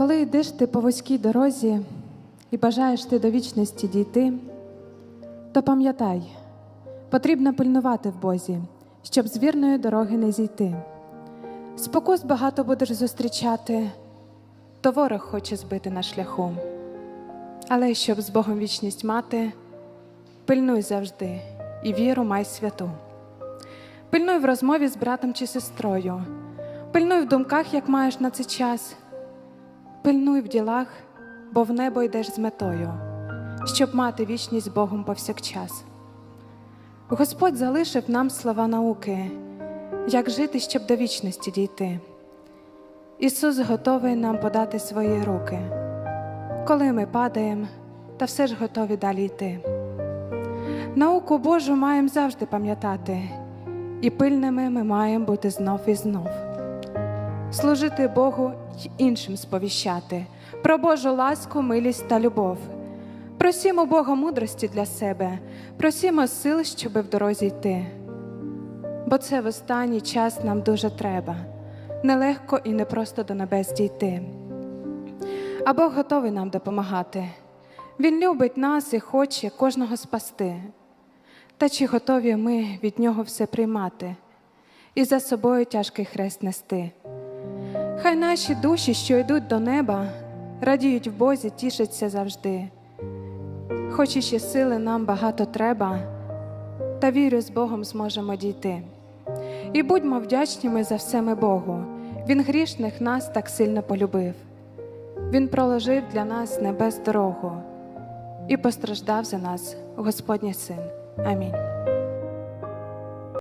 Коли йдеш ти по вузькій дорозі і бажаєш ти до вічності дійти, то пам'ятай, потрібно пильнувати в Бозі, щоб з вірної дороги не зійти. Спокус багато будеш зустрічати, то ворог хоче збити на шляху. Але щоб з Богом вічність мати, пильнуй завжди і віру май святу. Пильнуй в розмові з братом чи сестрою, пильнуй в думках, як маєш на це час. Пильнуй в ділах, бо в небо йдеш з метою, щоб мати вічність Богом повсякчас. Господь залишив нам слова науки, як жити, щоб до вічності дійти. Ісус готовий нам подати свої руки, коли ми падаємо, та все ж готові далі йти. Науку Божу маємо завжди пам'ятати, і пильними ми маємо бути знов і знов служити Богу й іншим сповіщати про Божу ласку, милість та любов. Просімо Бога мудрості для себе, просімо сил, щоби в дорозі йти. Бо це в останній час нам дуже треба, нелегко і непросто до небес дійти. А Бог готовий нам допомагати. Він любить нас і хоче кожного спасти. Та чи готові ми від нього все приймати і за собою тяжкий хрест нести? Хай наші душі, що йдуть до неба, радіють в Бозі, тішаться завжди. Хоч іще сили нам багато треба, та вірю, з Богом зможемо дійти. І будьмо вдячніми за все ми Богу. Він грішних нас так сильно полюбив. Він проложив для нас небес дорогу і постраждав за нас Господній син. Амінь.